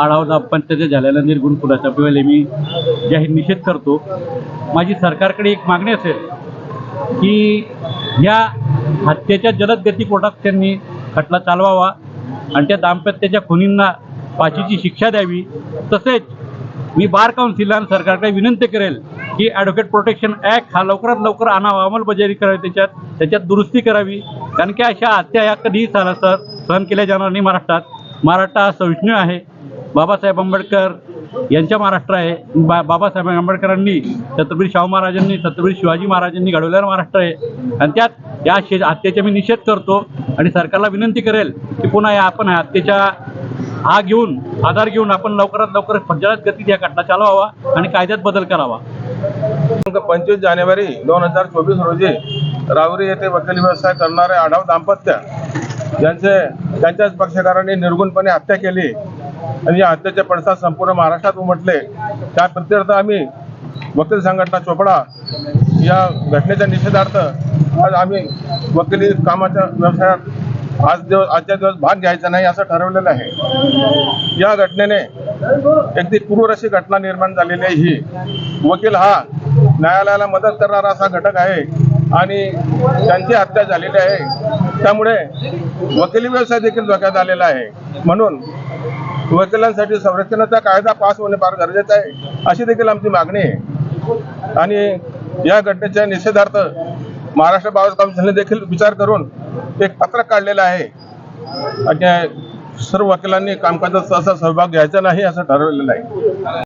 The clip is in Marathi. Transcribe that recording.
आढावा दाम्पत्याच्या झालेल्या निर्गुण फुलाच्या वेळेला मी जाहीर निषेध करतो माझी सरकारकडे एक मागणी असेल की या हत्येच्या जलद गती कोर्टात त्यांनी खटला चालवावा आणि त्या दाम्पत्याच्या खुनींना फाशीची शिक्षा द्यावी. तसेच मी बार काउन्सिल आणि सरकारकडे विनंती करेल की ॲडव्होकेट प्रोटेक्शन ॲक्ट हा लवकरात लवकर आणावा अंमलबजावणी करावी त्याच्यात त्याच्यात दुरुस्ती करावी. कारण की अशा हत्या या कधीही सहन सहन केल्या जाणार नाही महाराष्ट्रात. महाराष्ट्र हा सहिष्णू आहे. बाबासाहेब आंबेडकर यांच्या महाराष्ट्र आहे. बा बाबासाहेब आंबेडकरांनी छत्रपती शाहू महाराजांनी छत्रपती शिवाजी महाराजांनी घडवलेलं महाराष्ट्र आहे. आणि त्यात या शे हत्येचा मी निषेध करतो आणि सरकारला विनंती करेल की पुन्हा या आपण हत्येच्या हा घेऊन आधार घेऊन आपण लवकरात लवकर पंचायत गतीत या घटना चालवावा आणि कायद्यात बदल करावा. पंचवीस जानेवारी दोन हजार चोवीस रोजी राहुरी येथे वकील व्यवसाय करणारे आढाव दाम्पत्य ज्यांचे त्यांच्याच पक्षकारांनी निर्गुणपणे हत्या केली. आणि या हत्येचे पडसाद संपूर्ण महाराष्ट्रात उमटले. त्या प्रत्यर्थ आम्ही वकील संघटना चोपडा या घटनेच्या निषेधार्थ आज आम्ही वकिली कामाच्या व्यवसायात आज दिवस आजच्या दिवस भाग घ्यायचा नाही असं ठरवलेलं आहे. या घटनेने अगदी क्रूर अशी घटना निर्माण झालेली आहे ही. वकील हा न्यायालयाला मदत करणारा असा घटक आहे आणि त्यांची हत्या झालेली आहे. त्यामुळे वकिली व्यवसाय देखील धोक्यात आलेला आहे. म्हणून वकिलांसाठी संरक्षणाचा कायदा पास होणे फार गरजेचं आहे अशी देखील आमची मागणी आहे. आणि या घटनेच्या निषेधार्थ महाराष्ट्र बाबा काउन्सिलने देखील विचार करून एक पत्रक काढलेलं आहे. आणि सर्व वकिलांनी कामकाजात असा सहभाग घ्यायचा नाही असं ठरवलेलं आहे.